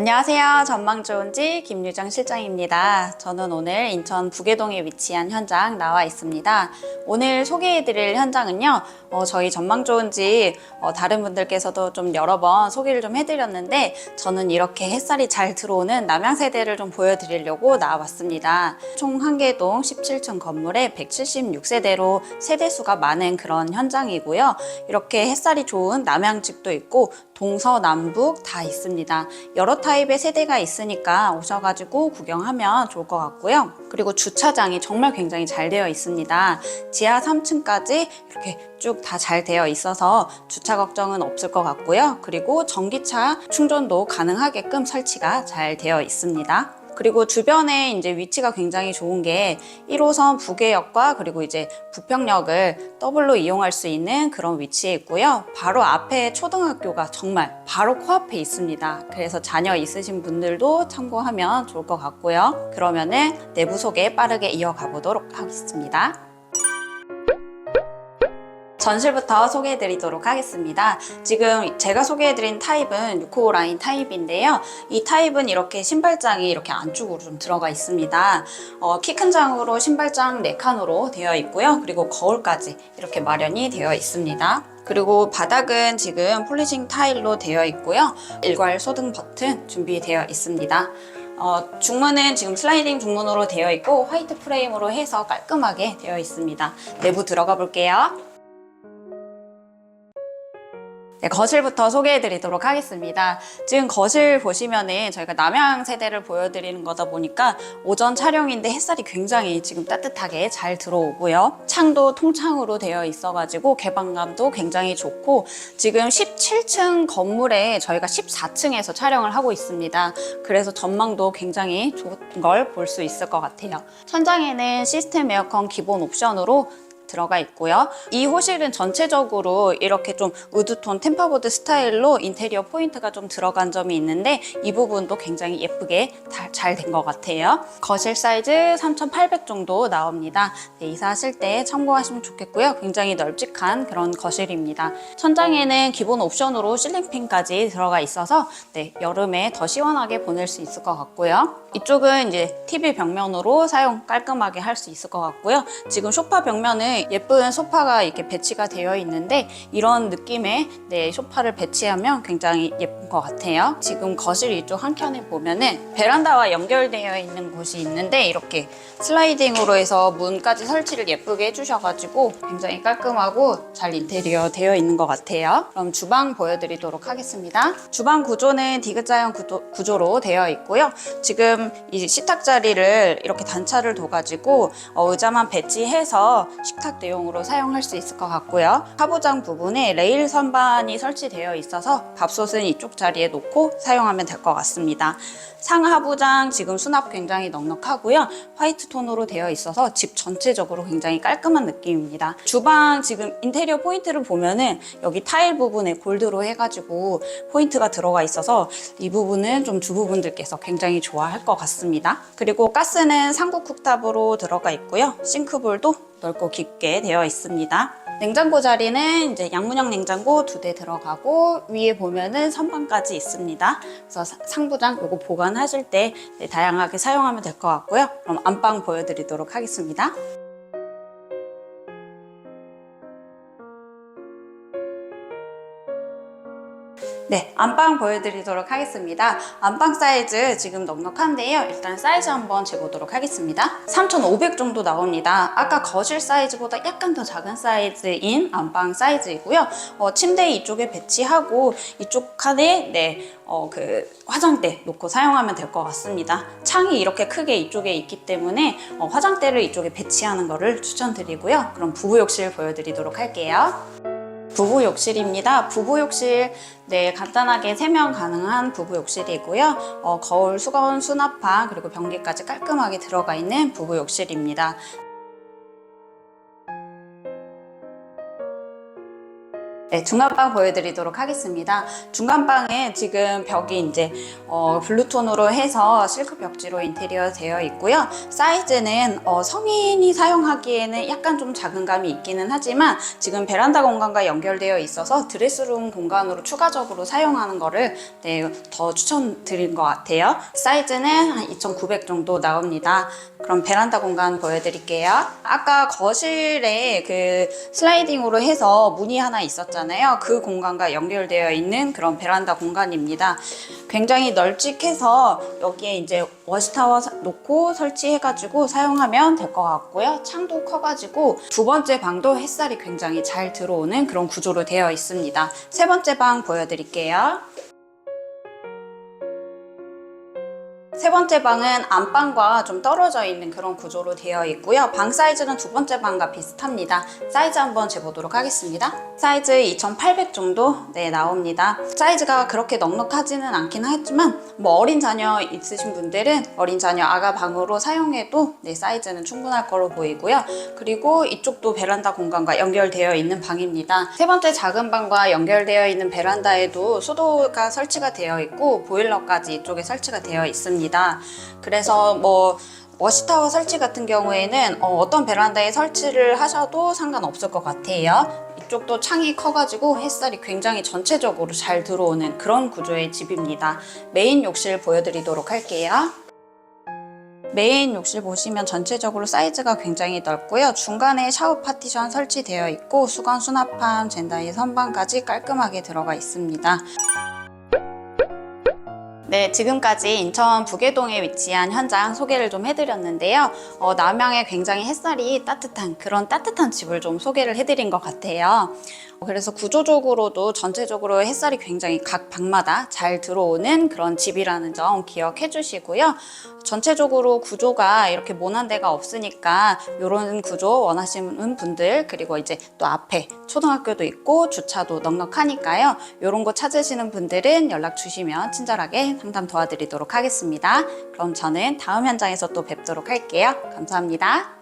안녕하세요. 전망 좋은 집 김유정 실장입니다. 저는 오늘 인천 부계동에 위치한 현장 나와 있습니다. 오늘 소개해드릴 현장은요, 어, 저희 전망 좋은 집 어, 다른 분들께서도 좀 여러 번 소개를 좀 해드렸는데 저는 이렇게 햇살이 잘 들어오는 남양 세대를 좀 보여드리려고 나와봤습니다. 총 한개동 17층 건물에 176세대로 세대수가 많은 그런 현장이고요. 이렇게 햇살이 좋은 남양집도 있고 동서남북 다 있습니다. 여러 타입의 세대가 있으니까 오셔가지고 구경하면 좋을 것 같고요. 그리고 주차장이 정말 굉장히 잘 되어 있습니다. 지하 3층까지 이렇게 쭉 다 잘 되어 있어서 주차 걱정은 없을 것 같고요. 그리고 전기차 충전도 가능하게끔 설치가 잘 되어 있습니다. 그리고 주변에 이제 위치가 굉장히 좋은 게 1호선 부계역과 그리고 이제 부평역을 더블로 이용할 수 있는 그런 위치에 있고요. 바로 앞에 초등학교가 정말 바로 코앞에 있습니다. 그래서 자녀 있으신 분들도 참고하면 좋을 것 같고요. 그러면은 내부 소개 빠르게 이어가 보도록 하겠습니다. 전실부터 소개해드리도록 하겠습니다. 지금 제가 소개해드린 타입은 6호 라인 타입인데요. 이 타입은 이렇게 신발장이 이렇게 안쪽으로 좀 들어가 있습니다. 어, 키 큰 장으로 신발장 4칸으로 되어 있고요. 그리고 거울까지 이렇게 마련이 되어 있습니다. 그리고 바닥은 지금 폴리싱 타일로 되어 있고요. 일괄 소등 버튼 준비되어 있습니다. 어, 중문은 지금 슬라이딩 중문으로 되어 있고 화이트 프레임으로 해서 깔끔하게 되어 있습니다. 내부 들어가 볼게요. 네, 거실부터 소개해 드리도록 하겠습니다. 지금 거실 보시면은 저희가 남양 세대를 보여드리는 거다 보니까 오전 촬영인데 햇살이 굉장히 지금 따뜻하게 잘 들어오고요. 창도 통창으로 되어 있어가지고 개방감도 굉장히 좋고 지금 17층 건물에 저희가 14층에서 촬영을 하고 있습니다. 그래서 전망도 굉장히 좋은 걸 볼 수 있을 것 같아요. 천장에는 시스템 에어컨 기본 옵션으로 들어가 있고요. 이 호실은 전체적으로 이렇게 좀 우드톤 템퍼보드 스타일로 인테리어 포인트가 좀 들어간 점이 있는데 이 부분도 굉장히 예쁘게 잘 된 것 같아요. 거실 사이즈 3,800 정도 나옵니다. 네, 이사하실 때 참고하시면 좋겠고요. 굉장히 널찍한 그런 거실입니다. 천장에는 기본 옵션으로 실링팬까지 들어가 있어서 네, 여름에 더 시원하게 보낼 수 있을 것 같고요. 이쪽은 이제 TV 벽면으로 사용 깔끔하게 할 수 있을 것 같고요. 지금 소파 벽면은 예쁜 소파가 이렇게 배치가 되어 있는데 이런 느낌의 네, 소파를 배치하면 굉장히 예쁜 것 같아요. 지금 거실 이쪽 한켠에 보면은 베란다와 연결되어 있는 곳이 있는데 이렇게 슬라이딩으로 해서 문까지 설치를 예쁘게 해주셔가지고 굉장히 깔끔하고 잘 인테리어 되어 있는 것 같아요. 그럼 주방 보여드리도록 하겠습니다. 주방 구조는 디귿자형 구도, 구조로 되어 있고요. 지금 이 식탁 자리를 이렇게 단차를 둬가지고 어, 의자만 배치해서 식탁 대용으로 사용할 수 있을 것 같고요. 하부장 부분에 레일 선반이 설치되어 있어서 밥솥은 이쪽 자리에 놓고 사용하면 될 것 같습니다. 상하부장 지금 수납 굉장히 넉넉하고요. 화이트 톤으로 되어 있어서 집 전체적으로 굉장히 깔끔한 느낌입니다. 주방 지금 인테리어 포인트를 보면은 여기 타일 부분에 골드로 해가지고 포인트가 들어가 있어서 이 부분은 좀 주부분들께서 굉장히 좋아할 것 같습니다. 그리고 가스는 삼국 쿡탑으로 들어가 있고요. 싱크볼도 넓고 깊게 되어 있습니다. 냉장고 자리는 이제 양문형 냉장고 두 대 들어가고 위에 보면은 선반까지 있습니다. 그래서 사- 상부장 요거 보관하실 때 네, 다양하게 사용하면 될 것 같고요. 그럼 안방 보여드리도록 하겠습니다. 네, 안방 보여드리도록 하겠습니다. 안방 사이즈 지금 넉넉한데요. 일단 사이즈 한번 재보도록 하겠습니다. 3,500 정도 나옵니다. 아까 거실 사이즈보다 약간 더 작은 사이즈인 안방 사이즈이고요. 어, 침대 이쪽에 배치하고 이쪽 칸에 네, 어, 그 화장대 놓고 사용하면 될 것 같습니다. 창이 이렇게 크게 이쪽에 있기 때문에 어, 화장대를 이쪽에 배치하는 것을 추천드리고요. 그럼 부부 욕실 보여드리도록 할게요. 부부 욕실입니다. 부부 욕실 네 간단하게 세면 가능한 부부 욕실이고요. 어, 거울, 수건, 수납판 그리고 변기까지 깔끔하게 들어가 있는 부부 욕실입니다. 네, 중간방 보여드리도록 하겠습니다. 중간방은 지금 벽이 이제 어, 블루톤으로 해서 실크 벽지로 인테리어 되어 있고요. 사이즈는 어, 성인이 사용하기에는 약간 좀 작은 감이 있기는 하지만 지금 베란다 공간과 연결되어 있어서 드레스룸 공간으로 추가적으로 사용하는 거를 네, 더 추천드린 것 같아요. 사이즈는 한 2,900 정도 나옵니다. 그럼 베란다 공간 보여드릴게요. 아까 거실에 그 슬라이딩으로 해서 문이 하나 있었 잖아요. 그 공간과 연결되어 있는 그런 베란다 공간입니다. 굉장히 널찍해서 여기에 이제 워시타워 사- 놓고 설치해가지고 사용하면 될 것 같고요. 창도 커가지고 두 번째 방도 햇살이 굉장히 잘 들어오는 그런 구조로 되어 있습니다. 세 번째 방 보여드릴게요. 세 번째 방은 안방과 좀 떨어져 있는 그런 구조로 되어 있고요. 방 사이즈는 두 번째 방과 비슷합니다. 사이즈 한번 재보도록 하겠습니다. 사이즈 2,800 정도 네 나옵니다. 사이즈가 그렇게 넉넉하지는 않긴 하지만 뭐 어린 자녀 있으신 분들은 어린 자녀 아가 방으로 사용해도 네 사이즈는 충분할 거로 보이고요. 그리고 이쪽도 베란다 공간과 연결되어 있는 방입니다. 세 번째 작은 방과 연결되어 있는 베란다에도 수도가 설치가 되어 있고 보일러까지 이쪽에 설치가 되어 있습니다. 그래서 뭐 워시타워 설치 같은 경우에는 어, 떤 베란다에 설치를 하셔도 상관없을 것 같아요. 이쪽도 창이 커가지고 햇살이 굉장히 전체적으로 잘 들어오는 그런 구조의 집입니다. 메인 욕실 보여드리도록 할게요. 메인 욕실 보시면 전체적으로 사이즈가 굉장히 넓고요. 중간에 샤워 파티션 설치되어 있고 수건 수납함, 젠다이 선반까지 깔끔하게 들어가 있습니다. 네, 지금까지 인천 부계동에 위치한 현장 소개를 좀 해드렸는데요. 어, 남양에 굉장히 햇살이 따뜻한 그런 따뜻한 집을 좀 소개를 해드린 것 같아요. 어, 그래서 구조적으로도 전체적으로 햇살이 굉장히 각 방마다 잘 들어오는 그런 집이라는 점 기억해 주시고요. 전체적으로 구조가 이렇게 모난 데가 없으니까 이런 구조 원하시는 분들 그리고 이제 또 앞에 초등학교도 있고 주차도 넉넉하니까요. 이런 거 찾으시는 분들은 연락 주시면 친절하게 상담 도와드리도록 하겠습니다. 그럼 저는 다음 현장에서 또 뵙도록 할게요. 감사합니다.